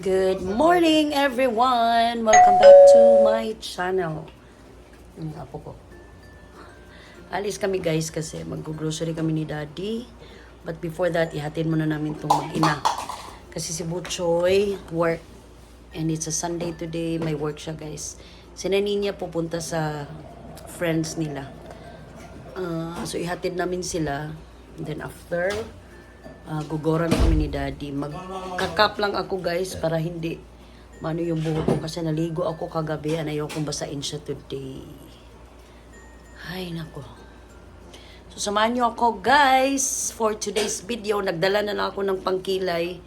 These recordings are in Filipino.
Good morning, everyone! Welcome back to my channel. Ang apo ko. Alis kami guys kasi mag-grocery kami ni Daddy. But before that, ihatid muna namin itong mag-ina. Kasi si Butchoy, work. And it's a Sunday today, may work siya guys. Si niya pupunta sa friends nila. Ah, so ihatid namin sila. And then after, uh, gugoran kami ni daddy. Magkakap lang ako guys para hindi mano yung buhok ko kasi naligo ako kagabi and ayokong basain siya today. Ay nako. So samahan niyo ako guys for today's video. Nagdala na lang ako ng pangkilay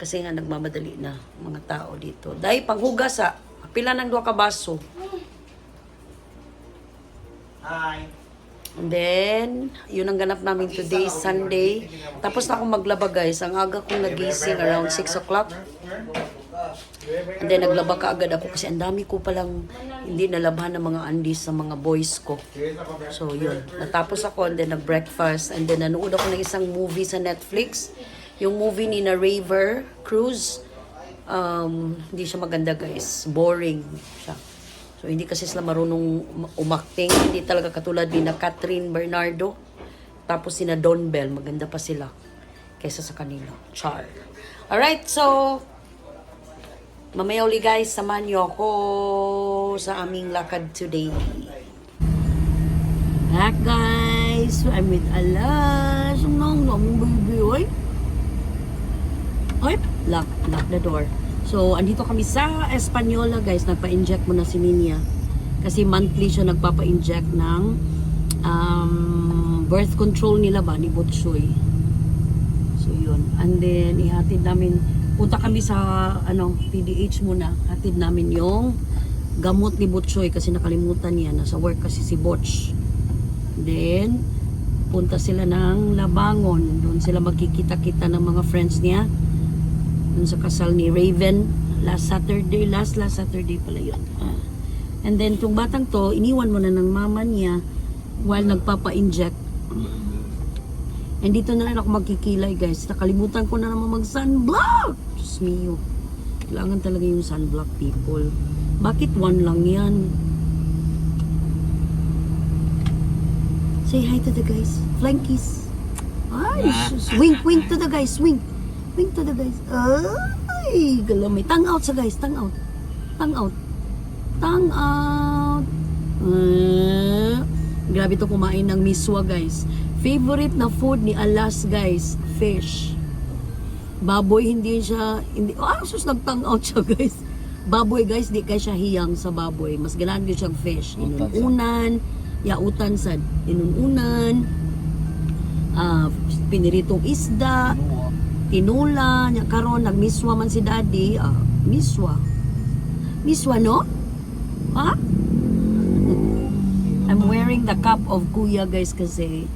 kasi nga nagmamadali na mga tao dito. Dahil panghugas sa pila ng duha ka baso. Hi. And then, yun ang ganap namin today, Sunday. Tapos na akong maglaba guys. Ang aga kong nagising around 6 o'clock. And then naglaba ka agad ako kasi ang dami ko palang hindi nalabhan ng mga andis sa mga boys ko. So yun, natapos ako and then nag-breakfast and then nanood ako ng isang movie sa Netflix. Yung movie ni na Raver Cruz. Um, hindi siya maganda guys. Boring siya. So hindi kasi sila marunong umakting. Hindi talaga katulad ni na Catherine Bernardo. Tapos si na Don Bell. Maganda pa sila kaysa sa kanila. Char. Alright, so Mamaya uli guys, samahan niyo ako sa aming lakad today. Back guys, I'm with Alas. Nang namong baby, oy. Oy, lock, lock the door. So, andito kami sa Espanyola guys. Nagpa-inject mo na si Ninia. Kasi monthly siya nagpapa-inject ng um, birth control nila ba ni Butchoy. So, yun. And then, ihatid namin punta kami sa ano PDH muna hatid namin yung gamot ni Butchoy kasi nakalimutan niya nasa work kasi si Butch then punta sila ng Labangon doon sila magkikita-kita ng mga friends niya doon sa kasal ni Raven last Saturday last last Saturday pala yun Ah. and then tong batang to iniwan mo na ng mama niya while nagpapa-inject And dito na rin ako magkikilay guys. Nakalimutan ko na naman mag sunblock. Diyos mio. Kailangan talaga yung sunblock people. Bakit one lang yan? Say hi to the guys. Flying kiss. Ay, sus. wink, wink to the guys. Wink. Wink to the guys. Ay, galamay. Tang out sa guys. Tang out. Tang out. Tang out. Ah, grabe to kumain ng miswa guys. Favorite na food ni Alas guys, fish. Baboy hindi siya hindi ah sus nagtang out siya guys. Baboy guys, di kay siya hiyang sa baboy. Mas ganahan gyud siyang fish. Inununan, yautan sa inununan. Ah, piniritong isda, tinula, nya karon nagmiswa man si daddy, ah, miswa. Miswa no? Ha? I'm wearing the cap of kuya guys kasi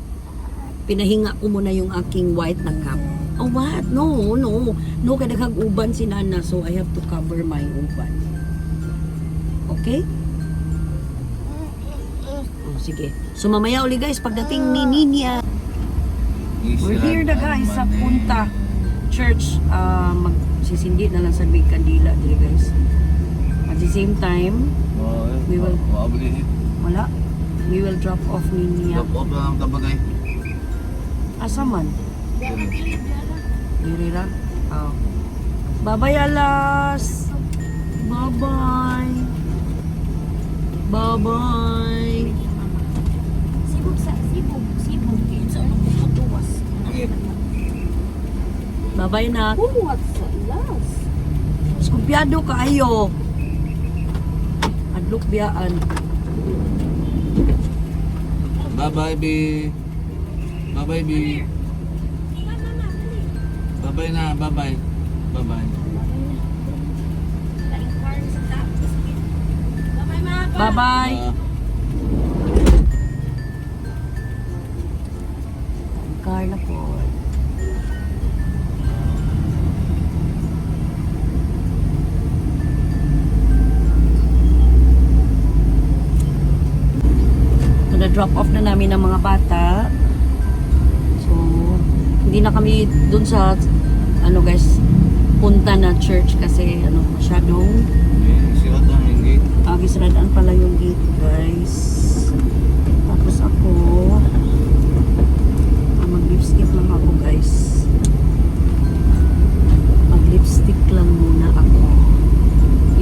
pinahinga ko muna yung aking white na cap. Oh what? No, no. No, kaya daghang uban si Nana so I have to cover my uban. Okay? Oh, sige. So mamaya uli guys, pagdating ni Ninya, we're here na guys sa Punta Church. Uh, magsisindi na lang sa big kandila dili guys. At the same time, We will- wala. We will drop off ni Ninya. Drop off lang ang tabagay. Asa man? Diri ra? Oh. Bye-bye, Alas! Bye-bye! Bye-bye! Sibog sa sibog. Kaya sa ano kung matuwas. Bye-bye na. Bumuhat sa ilas. Skubyado kaayo. Adlok biyaan. Bye-bye, B. Bye-bye, B. Bye-bye na, bye-bye. Bye-bye. Bye-bye Carla po. So, na-drop off na namin ng mga bata. So, hindi na kami dun sa, ano guys, punta na church kasi ano masyadong sirat ang yung gate. uh, gisradaan pala yung gate guys. Tapos ako ah, mag-lipstick lang ako guys. Mag-lipstick lang muna ako.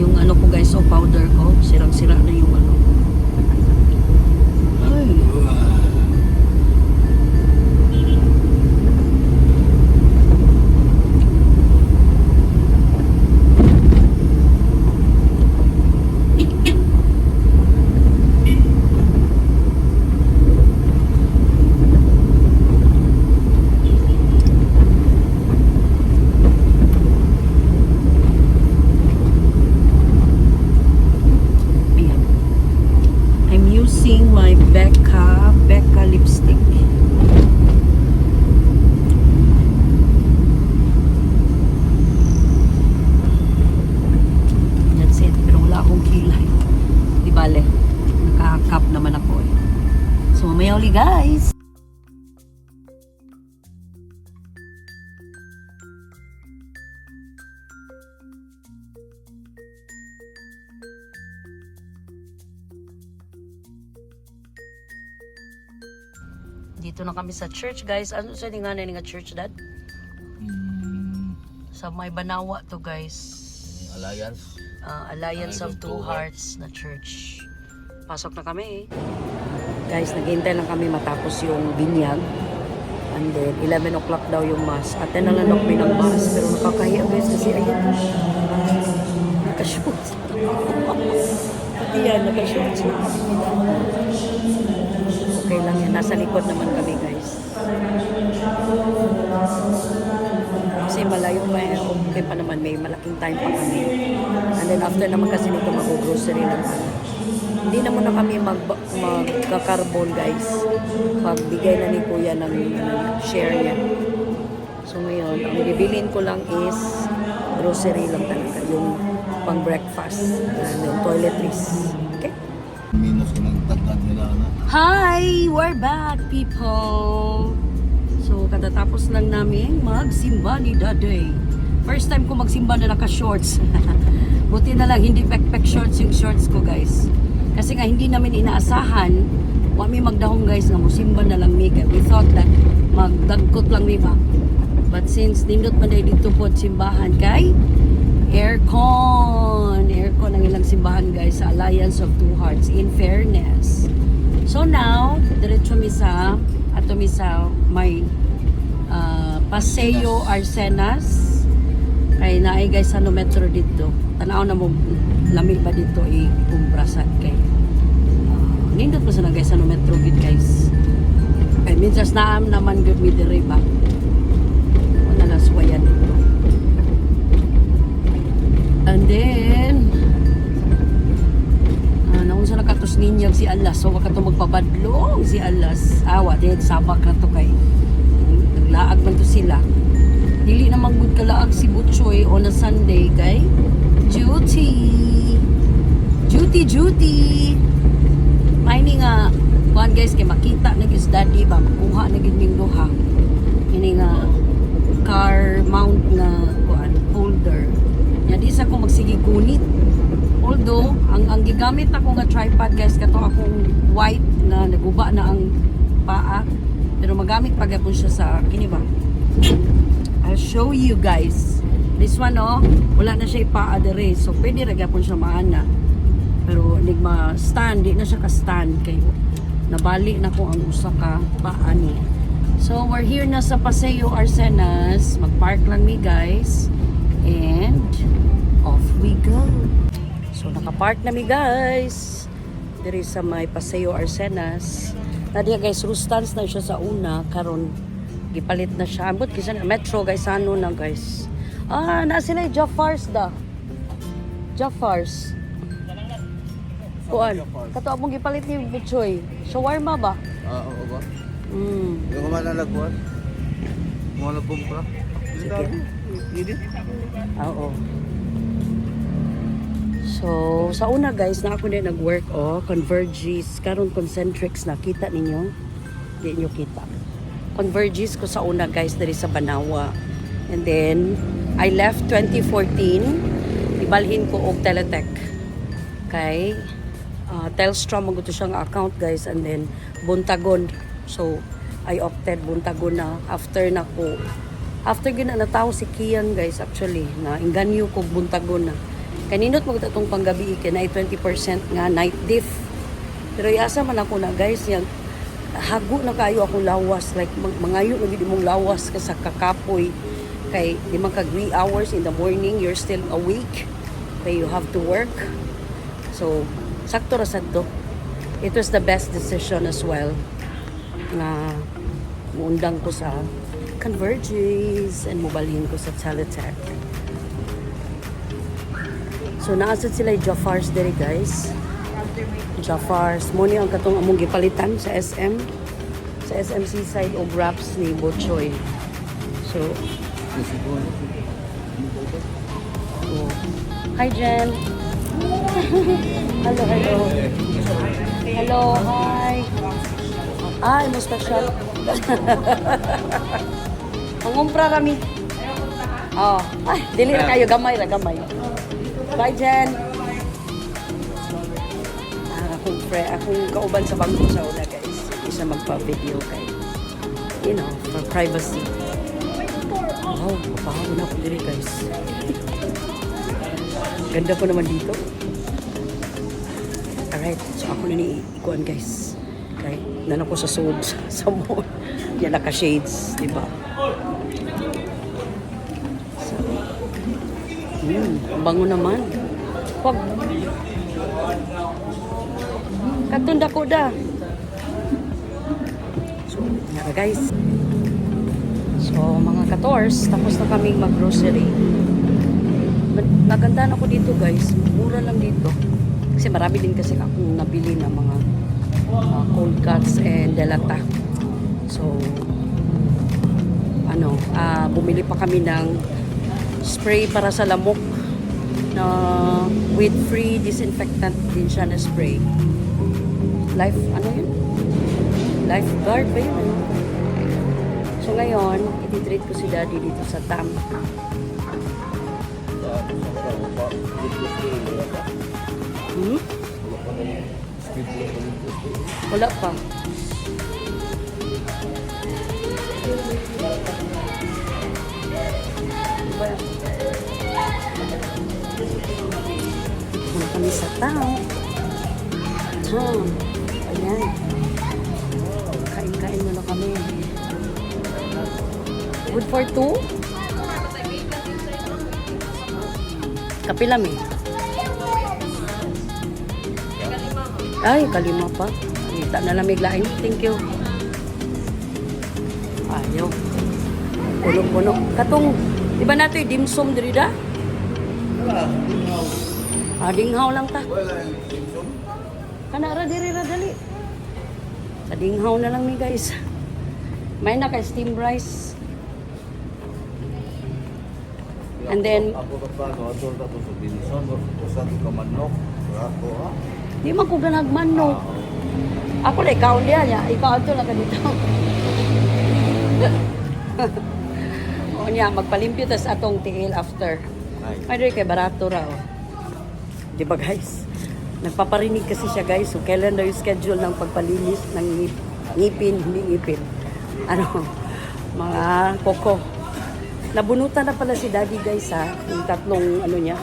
Yung ano ko guys, oh powder ko, sirang-sira na yung ano. Ay. Ayan. I'm using my Becca Becca lipstick. That's it. Pero wala akong kilay. Di bale. Naka-cup naman ako eh. So mamaya uli guys. Dito na kami sa church guys. Ano sa nga na nga church dad? Sa may Banawa to guys. Alliance. uh, Alliance of Two Hearts na church. Pasok na kami. Guys, naghihintay lang kami matapos yung binyag. And then, 11 o'clock daw yung mass. At na lang kami ng mass. Pero nakakahiya guys kasi ayun. Nakashoot. Pati yan, nakashoot. Okay lang yan. Nasa likod naman kami guys. Kasi malayo pa eh. Okay pa naman. May malaking time pa kami. And then after naman kasi nito mag-grocery kami. Hindi na kami mag magka-carbon guys. Pagbigay na ni kuya ng ano, share niya. So ngayon, ang bibilin ko lang is grocery lang talaga. Yung pang breakfast. And then toiletries. Okay? Minus ko ng tatag nila na. Hi! We're back, people! So, katatapos lang namin magsimba ni Daday. First time ko magsimba na naka-shorts. Buti na lang, hindi pek-pek shorts yung shorts ko, guys. Kasi nga, hindi namin inaasahan, wa mi magdahong guys nga musimba na lang mi. We thought that magdagkot lang mi ba. But since nindot man dahil dito po simbahan kay aircon. Aircon ang ilang simbahan guys sa Alliance of Two Hearts in fairness. So now, diretso mi sa ato mi sa may ah, Paseo Arsenas. Kay naay guys sa no metro dito. Tanaw na mo lamig ba dito i kumprasan kay. Uh, nindot pa sa na guys sa metro gid guys. Kay minsan naam naman gud mi diri ba. Wala na suwayan dito. And then, ah, naun sa nakatos ninyag si Alas. So, waka to magpabadlong si Alas. Awa, din sabak na to kay. Naglaag man to sila. Dili naman good kalaag si Butchoy on a Sunday kay duty. Duty, duty. May nga, kuhan guys, kay makita na gis daddy ba, makuha na gid ming duha. Ini nga, car mount na kuan holder. Nya di sa ko magsige gunit. Although ang ang gigamit ako nga tripod guys kato akong white na naguba na ang paa pero magamit pa gyapon siya sa kini ba. I'll show you guys. This one oh, wala na siya ipaa dere. So pwede ra gyapon siya maana. Pero nigma stand, di na siya ka stand kay nabali na ko ang usa ka paa niya. So, we're here na sa Paseo Arsenas. Mag-park lang mi, guys. And, off we go. So, nakapark na mi, guys. Diri sa may Paseo Arsenas. Nadiya, guys, Rustans na siya sa una. Karon gipalit na siya. Ambot, kasi na metro, guys. Ano na, guys. Ah, na sila yung Jaffars da. Jaffars. Kuan. Kato abong gipalit ni Bichoy. Shawarma ba? Ah, oo ba? Mm. Yung kumana nagkuhan. Mga nagkumpra. Sige. Hindi. Oo. So, sa una guys, na ako din nag-work oh, Convergys, karon concentrics na kita ninyo. Di nyo kita. Convergys ko sa una guys diri sa Banawa. And then I left 2014. Ibalhin ko og Teletech. Kay uh, Telstra mo siyang account guys and then Buntagon. So I opted Buntagon na after na ko after gina nataw si Kian guys actually na inganyo ko Buntagon na. Kaninot mo itong panggabi kay na 20% nga night diff. Pero iasa man ako na guys yang hago na kayo ako lawas like mangayo na gid mong lawas ka sa kakapoy kay di man ka 3 hours in the morning you're still awake kay you have to work so sakto ra sad to it was the best decision as well nga muundang ko sa Converges and mobalhin ko sa Teletech so naasad sila yung Jafar's dere guys Jafar's. Mo ni ang katong among gipalitan sa SM. Sa SM Seaside o Wraps ni Bochoy. So. Hi, Jen. hello, hello. Hello, hi. Ah, mo special. Mangumpra rami. Oh, ay, dili na kayo gamay ra gamay. Bye, Jen. Ah, akong pre, akong kauban sa bangko sa una, guys. Isa magpa-video kay, you know, for privacy. Wow, papahaw na ako diri, guys. Ganda po naman dito. Alright, so ako na ni ikuan, guys. Okay, nan ako sa sud sa mall. Yan naka-shades, di ba? So, ang bango naman. Wag, Katunda ko da. So, nga guys. So, mga kators, tapos na kaming mag-grocery. Mag- Maganda na ako dito guys. Mura lang dito. Kasi marami din kasi akong nabili ng mga uh, cold cuts and delata. So, ano, ah, bumili pa kami ng spray para sa lamok na with free disinfectant din siya na spray. Life, ano yun? Lifeguard ba yun? So ngayon, ititreat ko si daddy dito sa TAM. Hmm? Wala pa. Muna kami sa TAM. TAM. Ayan. Good for two? Kapilam eh. Ay, kalima pa. Kita na lamig lain. Thank you. Ayaw. Puno-puno. Katong, di ba nato yung dimsum diri da? Ah, dinghaw lang ta. Wala. Kana ra diri ra dali. Sa dinghaw na lang ni guys. May na kay steam rice. Rato, ha? di man ko ganagman no. Ako na ikaw niya niya. Ikaw ato lang ka dito. o niya, magpalimpyo tas atong tiil after. Ay, Ay, kay barato raw. Di ba guys? Nagpaparinig kasi siya guys. So, kailan daw yung schedule ng pagpalinis ng ngip, ngipin, hindi ngipin. Ano, mga koko. Nabunutan na pala si daddy guys ha. Yung tatlong ano niya.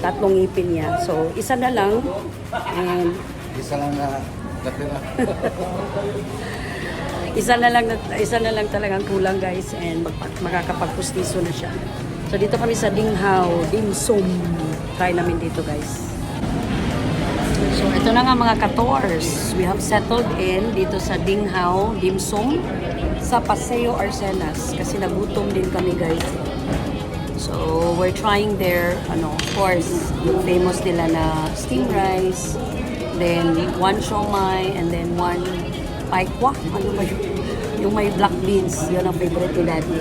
Tatlong ngipin niya. So, isa na lang. And isa lang na katira. isa na lang isa na lang talagang kulang guys and makakapagpustiso na siya. So dito kami sa Dinghaw, Dim Sum. Try namin dito guys. So ito na nga mga kators. We have settled in dito sa Dinghaw, Dim Sum sa Paseo Arcenas kasi nagutom din kami guys. So we're trying their ano, of course, yung famous nila na steam rice, then one siomai, and then one paikwa. Ano ba yun? Yung may black beans. Yun ang favorite ni Daddy.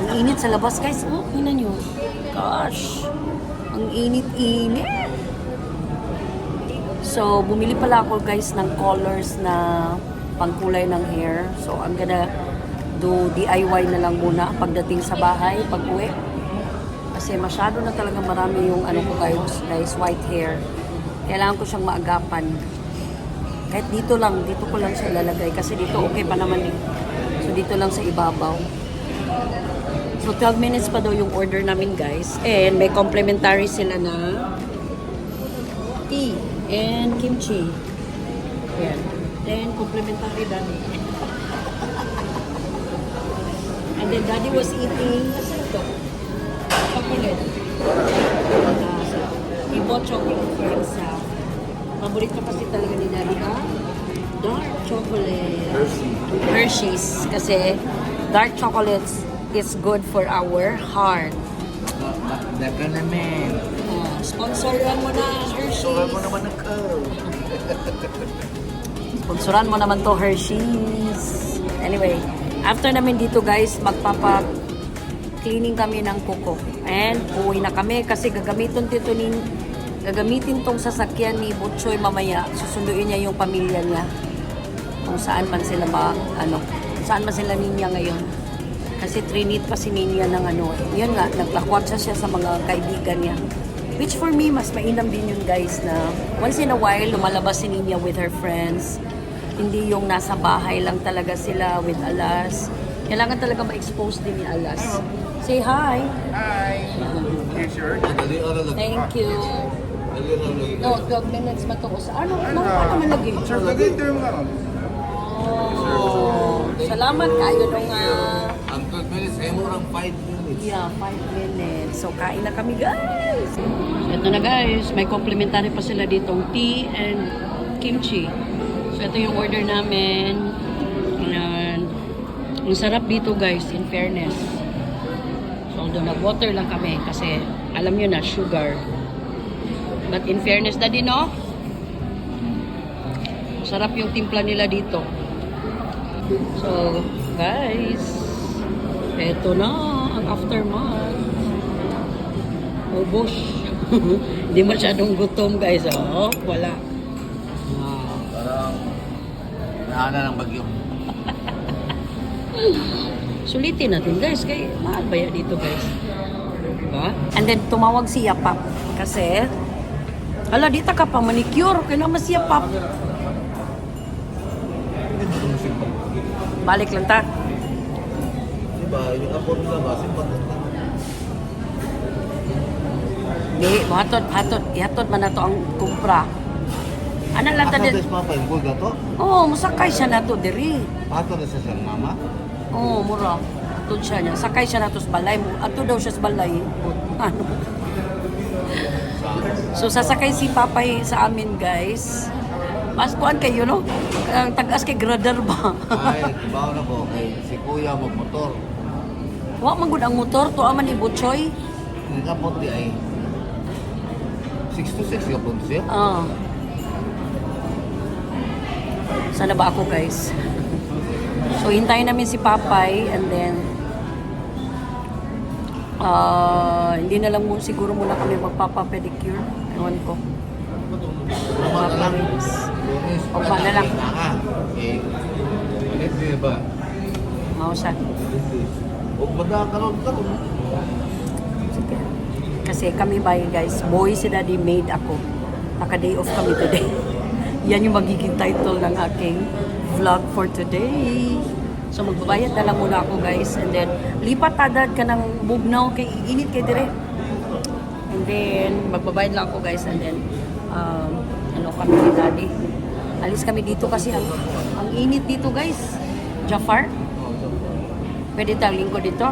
Ang init sa labas, guys. Oh, ina nyo. Gosh. Ang init-init. So, bumili pala ako, guys, ng colors na pangkulay ng hair. So, I'm gonna do DIY na lang muna pagdating sa bahay, pag uwi. Kasi masyado na talaga marami yung ano ko guys, guys, white hair. Kailangan ko siyang maagapan. Kahit dito lang, dito ko lang siya ilalagay. Kasi dito okay pa naman eh. So dito lang sa ibabaw. So 12 minutes pa daw yung order namin guys. And may complimentary sila na tea and kimchi. Ayan. Then complimentary daddy. and then daddy was eating, ito? Chocolate. Ah, so, he bought chocolate for himself. Paborito kasi talaga ni daddy ang dark chocolate. Hershey. Hershey's kasi dark chocolates is good for our heart. Daga namin. Uh, sponsoran mo na Hershey's. Surat mo naman ako. Sponsoran mo naman to Hershey's. Anyway, after namin dito guys, magpapa cleaning kami ng kuko. And uwi na kami kasi gagamitin dito ni gagamitin tong sasakyan ni Butchoy mamaya. Susunduin niya yung pamilya niya. Kung saan man sila ba, ano, saan man sila ninya ngayon. Kasi trinit pa si Ninya ng ano. Yun nga, naglakwat siya siya sa mga kaibigan niya. Which for me, mas mainam din yun guys na once in a while, lumalabas si Ninya with her friends. Hindi yung nasa bahay lang talaga sila with Alas. Kailangan talaga ma-expose din ni Alas. Say hi! Hi. Here's your. Thank you. No, 12 minutes matuos. Ano? Ano pa naman lagi? Sir, lagi ito yung ano. Oh, salamat kayo nung ah, Ang 12 minutes, ay mo lang 5 minutes. Yeah, 5 minutes. So, kain na kami, guys. Ito na, guys. May complimentary pa sila ditong tea and kimchi. So, ito yung order namin. Ayan. Ang sarap dito, guys, in fairness. So, although nag-water lang kami kasi alam nyo na, sugar. But in fairness, daddy, no? Sarap yung timpla nila dito. So, guys, eto na ang aftermath. Oh, bush. Hindi masyadong gutom, guys. Oh, wala. Naana ng bagyo. Sulitin natin, guys. Kay mahal ba yan dito, guys? Diba? And then, tumawag si Yapap. Kasi, ala, dita ka pa manicure. Kaya naman si Yapap. Balik lang ta. Diba, yung apo nila ba, simpatot. Di, hatod, hatod. Ihatod man na to ang kumpra. Ano lang ta din? papa, yung gold na to? Oo, musakay siya na to, diri. Ato na sa siyang mama. Oo, mura. Atod siya niya. Sakay siya na to sa balay. Ato daw siya sa balay. Ano? So, sasakay si Papay sa amin, guys. Mas kuan kayo, no? Ang tagas kay grader ba? Ay, tibaw na ko kay si kuya mo motor. Wa man gud ang motor to aman ni Butchoy. Yung kapot di ay 6 to 6 kapot siya. Ah. Sana ba ako, guys? So, hintayin namin si Papay and then ah hindi na lang mo siguro muna kami magpapa-pedicure. Ewan ko. Lunes, O, pa na lang. Mausa. Huwag madakaroon ka ron. Kasi kami ba guys, boy si daddy made ako. Naka-day off kami today. Yan yung magiging title ng aking vlog for today. So magbabayad na lang muna ako guys. And then, lipat tadad ka ng bugnaw kay init kay dire. And then, magbabayad lang ako guys. And then, um, ano kami ni daddy. Alis kami dito kasi ang, ang init dito guys. Jafar, pwede tayong lingko dito?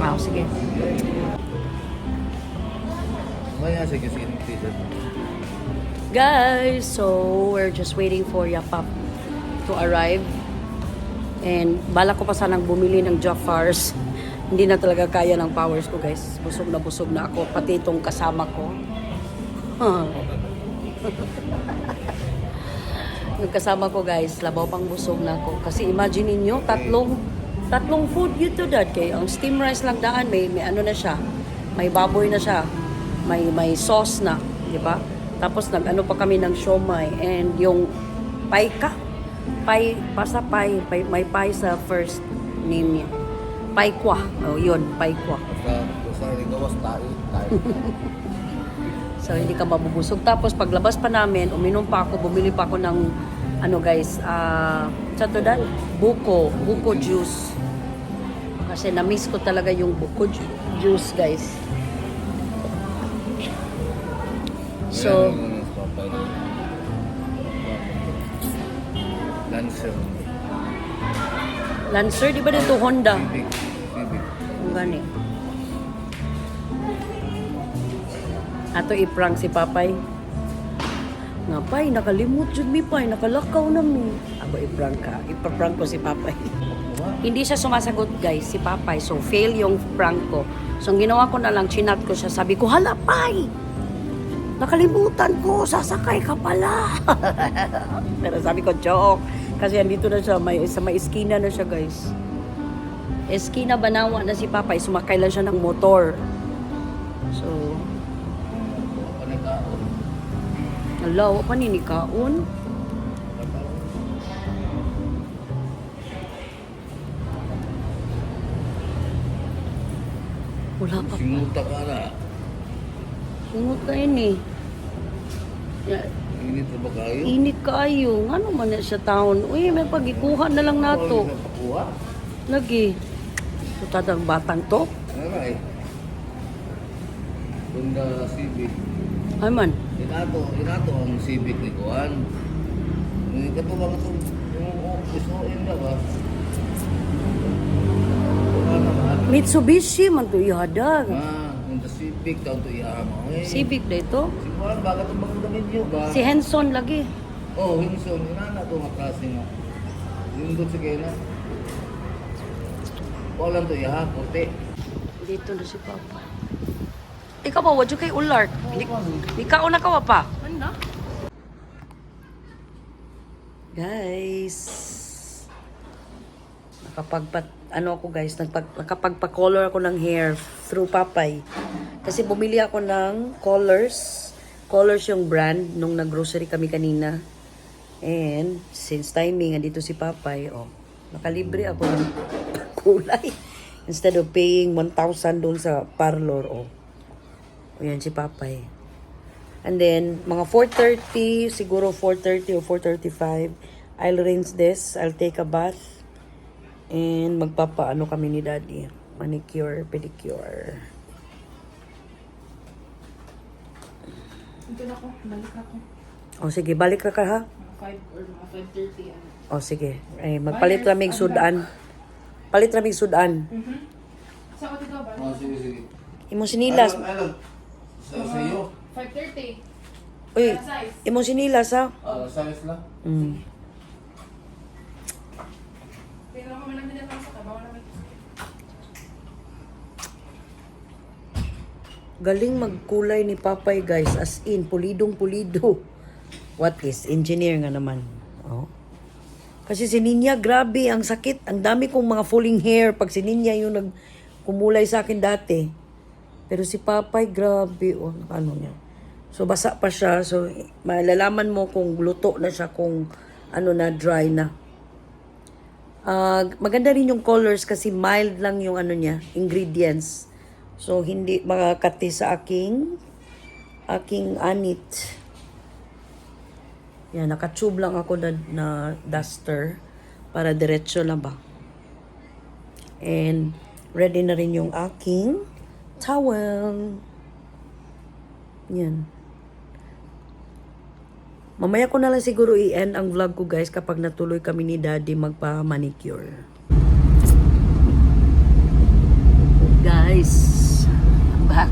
Ah, sige. Maya sige sige sige. Guys, so we're just waiting for Yapap to arrive. And bala ko pa sanang bumili ng Jafars. Hindi na talaga kaya ng powers ko, guys. Busog na busog na ako. Pati itong kasama ko. yung kasama ko, guys, labaw pang busog na ako. Kasi imagine niyo tatlong tatlong food yun to dad. Kay ang steam rice lang daan, may, may ano na siya. May baboy na siya. May, may sauce na. Di ba? Tapos nag-ano pa kami ng siomay. And yung paika. Pai, basta Pai, Pai, may Pai sa first name niya. Pai Kwa. Oh, yun, Pai Kwa. So, hindi ka mabubusog. Tapos, paglabas pa namin, uminom pa ako, bumili pa ako ng, ano guys, ah, sa to? Buko, buko juice. Kasi na-miss ko talaga yung buko ju- juice, guys. So. Lancer. Lancer, di ba dito Honda? Civic. Civic. Ang gani. Ato i-prank si Papay. Nga pay, nakalimot jud mi pay, nakalakaw na mi. Ako i-prank ka. Ipa-prank ko si Papay. Hindi siya sumasagot guys, si Papay. So fail yung prank ko. So ang ginawa ko na lang, chinat ko siya. Sabi ko, hala pay! Nakalimutan ko, sasakay ka pala. Pero sabi ko, joke. Kasi andito na siya, may, sa may eskina na siya guys. Eskina Banawa na si Papay, sumakay lang siya ng motor. So, alaw pa ni Kaon. Wala pa. Simuta ka na. Sungot ka ini. Ya, Init na ba kayo? init kaayo. Ano man na siya taon? Uy, may pagikuha na lang nato. Lagi. Tutadang batang to. Eh? Honda Civic. Ay man. Inato, inato ang Civic ni Kuan. Hindi ka to lang ito. Yung isuin na ba? Mitsubishi man to ihadag. Ah, Honda Civic daw to ihama. Eh. Civic na ito. Si Kuan, bakit ang mga damit niyo ba? Si Henson lagi. Oh, Winson, inana to nga klase nga. Yung doon si Kena. Walang to iha, puti. Dito na si Papa. Ikaw ba, wadyo kay Ulark? Di, di ka una ka pa? Ano? Guys, nakapagpat, ano ako guys, nagpag, nakapagpa-color ako ng hair through Papay. Kasi bumili ako ng colors. Colors yung brand nung nag-grocery kami kanina. And since timing, andito si Papay, oh, nakalibre ako ng kulay. Instead of paying 1,000 doon sa parlor, oh. O si Papay. And then, mga 4.30, siguro 4.30 or 4.35, I'll rinse this, I'll take a bath, and magpapaano kami ni Daddy. Manicure, pedicure. Ito na ako. Balik ako. O sige, balik ka ka ha? Mga 5 or mga 5.30. Ano. O sige, ay, magpalit ramig sudan. Palit ramig sudan. Mm-hmm. Sa ko dito ba? Oh, sige, sige. Imong sinilas. Alam, alam. Sa, sa iyo. 5.30. Uy, Size. imong sinilas ha? Ah, size lang. Mm. Pero ako man lang din sa tabaw naman. Galing magkulay ni Papay guys, as in, pulidong pulido. What is? Engineer nga naman. Oh. Kasi si Ninya, grabe, ang sakit. Ang dami kong mga falling hair pag si Ninya yung nagkumulay sa akin dati. Pero si Papay, grabe. Oh, ano niya. So, basa pa siya. So, malalaman mo kung luto na siya, kung ano na, dry na. Ah, maganda rin yung colors kasi mild lang yung ano niya, ingredients. So hindi makakati sa aking aking anit. Yan, nakatube lang ako na, na duster para diretso lang ba. And ready na rin yung aking towel. Yan. Mamaya ko na lang siguro i-end ang vlog ko guys kapag natuloy kami ni daddy magpa-manicure. Guys, back.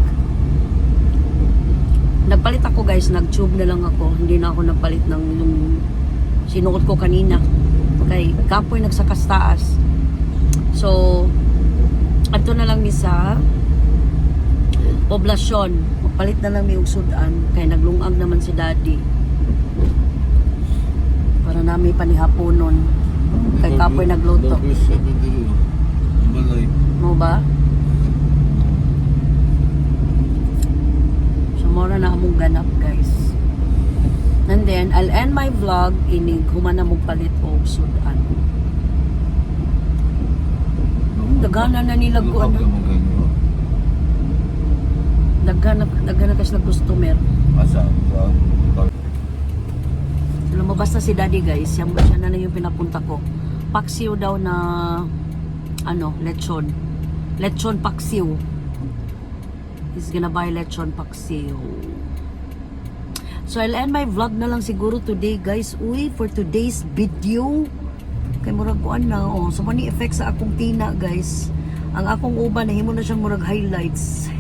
Nagpalit ako guys, nag-tube na lang ako. Hindi na ako nagpalit ng yung sinuot ko kanina. Okay, kapoy nagsakas taas. So, ato na lang mi sa poblasyon. Palit na lang mi yung sudan. Kaya naglungag naman si daddy. Para namin panihaponon. Kay kapoy nagluto. Mo ba? So, mora na among ganap, guys. And then, I'll end my vlog inig humana mo palit og sudan. Dagana na nila ko ano. Dagana dagana kasi na customer. Asa? Lumabas na si daddy guys. Ba siya na lang yung pinapunta ko. Paksiw daw na ano, lechon. Lechon paksiw. He's gonna buy lechon paksiw. So I'll end my vlog na lang siguro today guys. Uy, for today's video. Kay murag kuan na oh. So many effects sa akong tina guys. Ang akong uban nahimo na siyang murag highlights.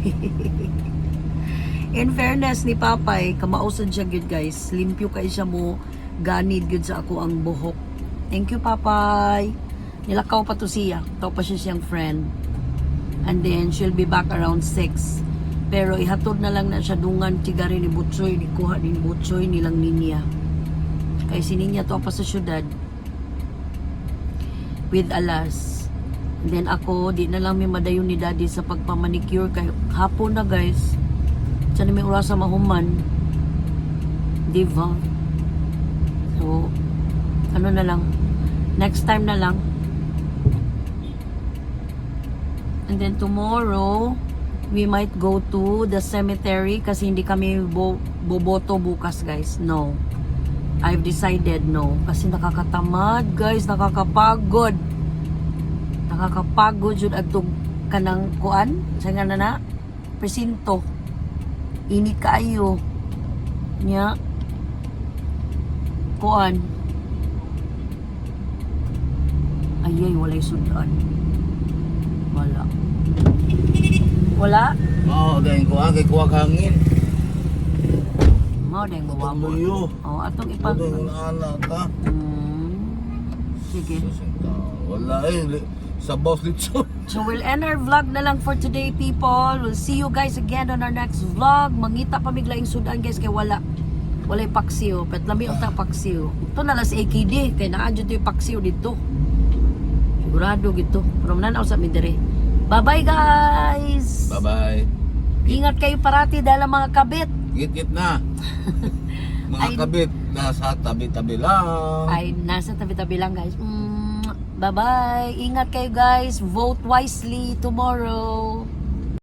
In fairness ni Papay, kamausad siya gyud guys. Limpyo kay siya mo ganid gyud sa ako ang buhok. Thank you Papay. Nilakaw pa to siya. Tao pa siya siyang friend. And then she'll be back around 6. Pero ihatod na lang na siya dungan tigari ni Butchoy, ni kuha ni Butchoy nilang ninya. Kay si ninya to pa sa syudad with alas. And then ako, di na lang may madayon ni daddy sa pagpamanicure kay hapon na guys. Na may oras sa mahuman. Diba? So, ano na lang. Next time na lang. And then tomorrow, we might go to the cemetery kasi hindi kami bo boboto bukas guys. No. I've decided no. Kasi nakakatamad guys, nakakapagod. Nakakapagod yun at kanang kuan. Sa nga na na? Presinto. Init kaayo. Nya. Kuan. Ayay, walay sudan. Wala. Wala? Oo, dahil ko ang kay kuha hangin. Mao dahil mawamo. Tuyo. Oh, atong Ito ipag... yung anak ka. Hmm. Sige. Wala eh. Sa boss litso. So we'll end our vlog na lang for today people. We'll see you guys again on our next vlog. Mangita pa miglaing sudan guys kay wala. Walay paksiw. Pet lami ang ta paksiw. Ito na sa AKD. Kay naa dyan yung paksiw dito. Sigurado gito. Pero mananaw sa mi dire. Bye-bye guys! Bye-bye. Ingat kayo parati dahil ang mga kabit. Git-git na. Mga Ay- kabit, nasa tabi-tabi lang. ay nasa tabi-tabi lang guys. Mm, bye-bye. Ingat kayo guys. Vote wisely tomorrow.